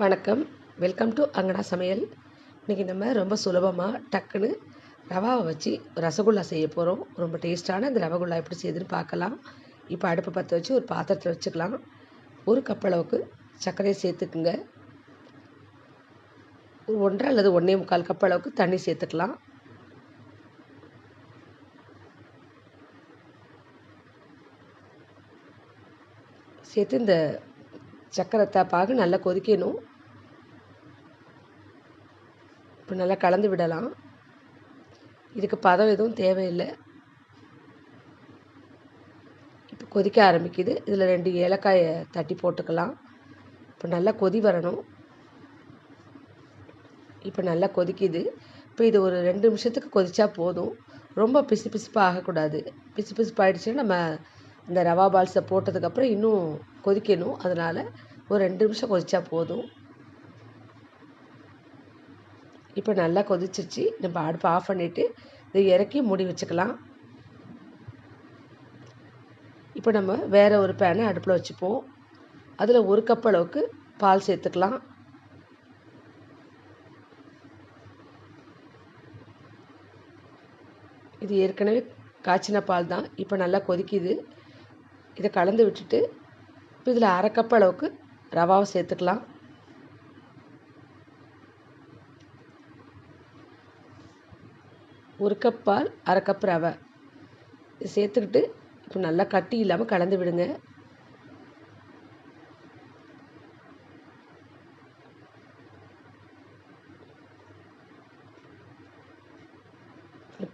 வணக்கம். Welcome to அங்கனா சமையல். இன்றைக்கி நம்ம ரொம்ப சுலபமாக டக்குன்னு ரவாவை வச்சு ரசகுல்லா செய்ய போகிறோம் ரொம்ப டேஸ்ட்டான இந்த ரவகுல்லா எப்படி செய்யுதுன்னு பார்க்கலாம். இப்போ அடுப்பை பற்ற வச்சு ஒரு பாத்திரத்தில் வச்சுக்கலாம். ஒரு கப் அளவுக்கு சர்க்கரையை சேர்த்துக்குங்க. ஒரு ஒன்றரை அல்லது ஒன்றே முக்கால் கப் அளவுக்கு தண்ணி சேர்த்துக்கலாம். சேர்த்து இந்த சக்கரத்தை பாகு நல்லா கொதிக்கணும். இப்போ நல்லா கலந்து விடலாம். இதுக்கு பதம் எதுவும் தேவையில்லை. இப்போ கொதிக்க ஆரம்பிக்குது. இதில் ரெண்டு ஏலக்காயை தட்டி போட்டுக்கலாம். இப்போ நல்லா கொதி வரணும். இப்போ நல்லா கொதிக்குது. இப்போ இது ஒரு ரெண்டு நிமிஷத்துக்கு கொதிச்சா போதும். ரொம்ப பிசு பிசுப்பாக ஆகக்கூடாது. பிசு பிசுப்பாயிடுச்சுன்னா நம்ம இந்த ரவா பால்ஸை போட்டதுக்கப்புறம் இன்னும் கொதிக்கணும். அதனால் ஒரு ரெண்டு நிமிஷம் கொதிச்சா போதும். இப்போ நல்லா கொதிச்சிச்சு நம்ம அடுப்பை ஆஃப் பண்ணிவிட்டு இதை இறக்கி மூடி வச்சுக்கலாம். இப்போ நம்ம வேறு ஒரு பேனை அடுப்பில் வச்சுப்போம். அதில் ஒரு கப் அளவுக்கு பால் சேர்த்துக்கலாம். இது ஏற்கனவே காய்ச்சின பால் தான். இப்போ நல்லா கொதிக்குது. இதை கலந்து விட்டுட்டு இப்போ இதில் அரை கப் அளவுக்கு ரவாவை சேர்த்துக்கலாம். ஒரு கப் பால் அரை கப் ரவை. இது சேர்த்துக்கிட்டு இப்போ நல்லா கட்டி இல்லாமல் கலந்து விடுங்க.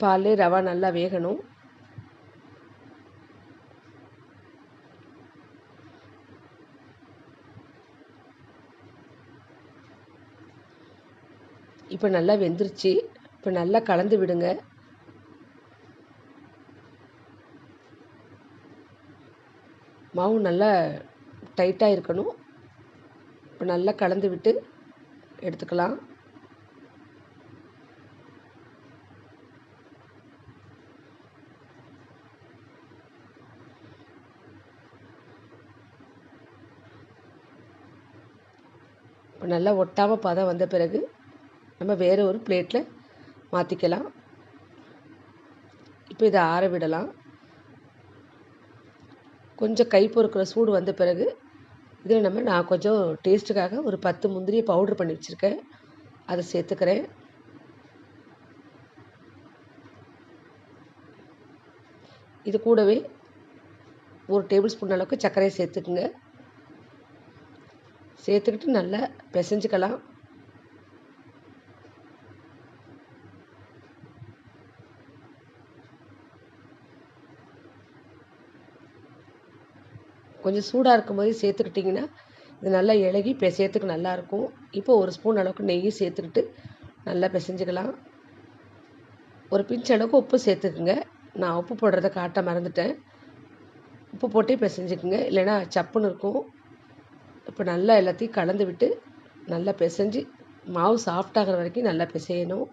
பால்லே ரவா நல்லா வேகணும். இப்போ நல்லா வெந்துருச்சு. இப்போ நல்லா கலந்து விடுங்க. மாவு நல்லா டைட்டாக இருக்கணும். இப்போ நல்லா கலந்து விட்டு எடுத்துக்கலாம். இப்போ நல்லா ஒட்டாமல் பதம் வந்த பிறகு நம்ம வேறு ஒரு பிளேட்டில் மாற்றிக்கலாம் இப்போ இதை ஆற விடலாம். கொஞ்சம் கை பொறுக்கிற சூடு வந்த பிறகு இதில் நம்ம நான் கொஞ்சம் டேஸ்ட்டுக்காக ஒரு பத்து முந்திரியை பவுட்ரு பண்ணி வச்சுருக்கேன். அதை சேர்த்துக்கிறேன். இது கூடவே ஒரு டேபிள் ஸ்பூன் அளவுக்கு சர்க்கரையை சேர்த்துக்குங்க. சேர்த்துக்கிட்டு நல்லா பிசைஞ்சுக்கலாம். கொஞ்சம் சூடாக இருக்கும் போதே சேர்த்துக்கிட்டிங்கன்னா இது நல்லா இலகி பிசையத்துக்கு நல்லாயிருக்கும். இப்போ ஒரு ஸ்பூன் அளவுக்கு நெய் சேர்த்துக்கிட்டு நல்லா பிசைஞ்சுக்கலாம். ஒரு பிஞ்ச் அளவுக்கு உப்பு சேர்த்துக்குங்க. நான் உப்பு போடுறத காட்ட மறந்துட்டேன். உப்பு போட்டே பிசைஞ்சுக்குங்க. இல்லைன்னா சப்புன்னு இருக்கும். இப்போ நல்லா எல்லாத்தையும் கலந்து விட்டு நல்லா பிசைஞ்சு மாவு சாஃப்டாகிற வரைக்கும் நல்லா பிசையணும்.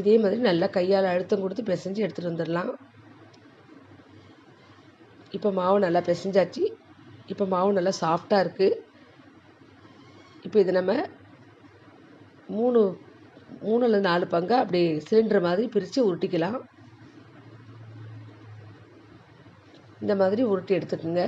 இதே மாதிரி நல்லா கையால் அழுத்தம் கொடுத்து பிசைஞ்சு எடுத்துகிட்டு வந்துடலாம். இப்போ மாவு நல்லா பிசைஞ்சாச்சு. இப்போ மாவு நல்லா சாஃப்டாக இருக்குது இப்போ இது நம்ம மூணு மூணு அல்லது நாலு பங்காக அப்படி சிலிண்டர் மாதிரி பிரித்து உருட்டிக்கலாம். இந்த மாதிரி உருட்டி எடுத்துக்கோங்க.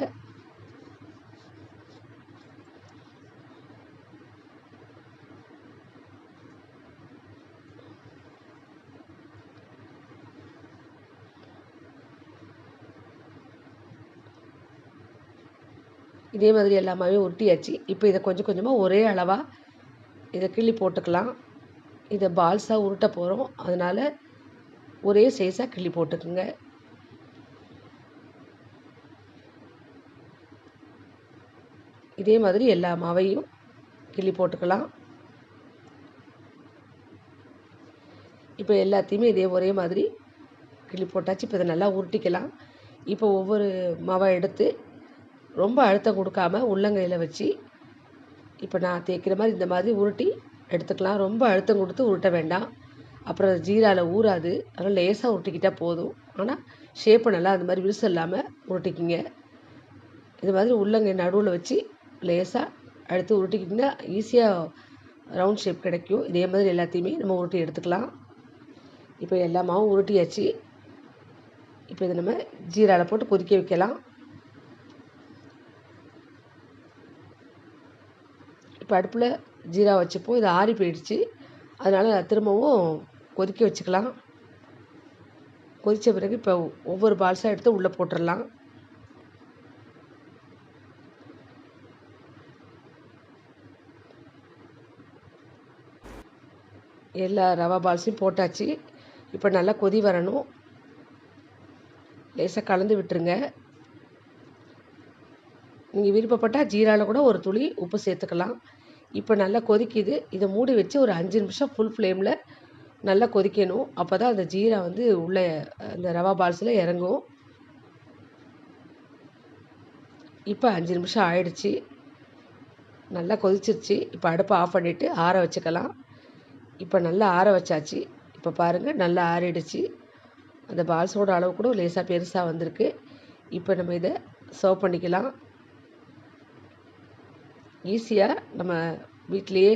இதே மாதிரி எல்லாமே உருட்டியாச்சு. இப்போ இதை கொஞ்சம் கொஞ்சமாக ஒரே அளவாக இதை கிள்ளி போட்டுக்கலாம். இதை பால்ஸாக உருட்ட போகிறோம் அதனால் ஒரே சைஸாக கிள்ளி போட்டுக்குங்க. இதே மாதிரி எல்லா மாவையும் கிள்ளி போட்டுக்கலாம். இப்போ எல்லாத்தையுமே இதே ஒரே மாதிரி கிள்ளி போட்டாச்சு. இப்போ இதை நல்லா உருட்டிக்கலாம். இப்போ ஒவ்வொரு மாவை எடுத்து ரொம்ப அழுத்தம் கொடுக்காம உள்ளங்கையில் வச்சு இப்போ நான் தேய்க்கிற மாதிரி இந்த மாதிரி உருட்டி எடுத்துக்கலாம். ரொம்ப அழுத்தம் கொடுத்து உருட்ட வேண்டாம். அப்புறம் ஜீராவில் ஊறாது. அதனால் லேசாக உருட்டிக்கிட்டால் போதும். ஆனால் ஷேப்பு நல்லா அந்த மாதிரி விரிசல் இல்லாமல் உருட்டிக்கிங்க. இது மாதிரி உள்ளங்கை நடுவில் வச்சு லேசாக அடுத்து உருட்டிக்கிட்டிங்கன்னா ஈஸியாக ரவுண்ட் ஷேப் கிடைக்கும். இதே மாதிரி எல்லாத்தையுமே நம்ம உருட்டி எடுத்துக்கலாம். இப்போ எல்லா மாவும் உருட்டியாச்சு. இப்போ இதை நம்ம ஜீராவில் போட்டு கொதிக்க வைக்கலாம். இப்போ அடுப்பில் ஜீரா வச்சப்போ இது ஆறி போயிடுச்சு. அதனால் திரும்பவும் கொதிக்க வச்சுக்கலாம். கொதித்த பிறகு இப்போ ஒவ்வொரு பால்ஸாக எடுத்து உள்ளே போட்டுடலாம். எல்லா ரவா பால்ஸையும் போட்டாச்சு. இப்போ நல்லா கொதி வரணும். லேசாக கலந்து விட்டுருங்க. நீங்கள் விருப்பப்பட்டால் ஜீராவில் கூட ஒரு துளி உப்பு சேர்த்துக்கலாம். இப்போ நல்லா கொதிக்குது. இதை மூடி வச்சு ஒரு அஞ்சு நிமிஷம் ஃபுல் ஃப்ளேமில் நல்லா கொதிக்கணும். அப்போ தான் அந்த ஜீரா வந்து உள்ளே அந்த ரவா பால்ஸில் இறங்கும். இப்போ அஞ்சு நிமிஷம் ஆயிடுச்சு. நல்லா கொதிச்சிருச்சு. இப்போ அடுப்பை ஆஃப் பண்ணிவிட்டு ஆற வச்சுக்கலாம். இப்போ நல்லா ஆற வச்சாச்சு. இப்போ பாருங்கள் நல்லா ஆறிடுச்சு. அந்த பால்ஸோட அளவு கூட லேசாக பெருசாக வந்திருக்கு. இப்போ நம்ம இதை சர்வ் பண்ணிக்கலாம். ஈஸியாக நம்ம வீட்டிலையே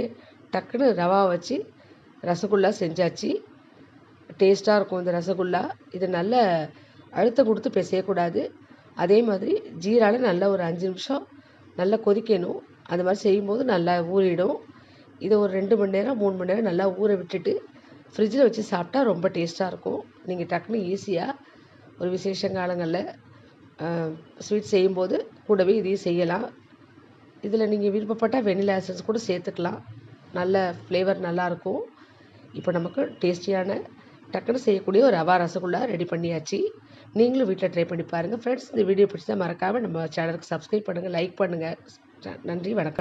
டக்குன்னு ரவா வச்சு ரசகுல்லா செஞ்சாச்சு. டேஸ்ட்டாக இருக்கும் இந்த ரசகுல்லா. இது நல்ல அழுத்தம் கொடுத்து பிசையக்கூடாது அதே மாதிரி ஜீரால நல்லா ஒரு அஞ்சு நிமிஷம் நல்லா கொதிக்கணும். அந்த மாதிரி செய்யும்போது நல்லா ஊறிடும். இதை ஒரு ரெண்டு மணி நேரம் மூணு மணி நேரம் நல்லா ஊற விட்டுட்டு ஃப்ரிட்ஜில் வச்சு சாப்பிட்டா ரொம்ப டேஸ்ட்டாக இருக்கும். நீங்கள் டக்குன்னு ஈஸியாக ஒரு விசேஷ காலங்களில் ஸ்வீட் செய்யும்போது கூடவே இதையும் செய்யலாம். இதில் நீங்கள் விருப்பப்பட்டால் வெனிலா எசன்ஸ் கூட சேர்த்துக்கலாம். நல்ல ஃப்ளேவர் நல்லாயிருக்கும். இப்போ நமக்கு டேஸ்டியான டக்குன்னு செய்யக்கூடிய ஒரு ரவா ரசகுல்லா ரெடி பண்ணியாச்சு. நீங்களும் வீட்டில் ட்ரை பண்ணி பாருங்கள் ஃப்ரெண்ட்ஸ் இந்த வீடியோ பிடிச்சா மறக்காமல் நம்ம சேனலுக்கு சப்ஸ்கிரைப் பண்ணுங்கள் லைக் பண்ணுங்கள் நன்றி வணக்கம்.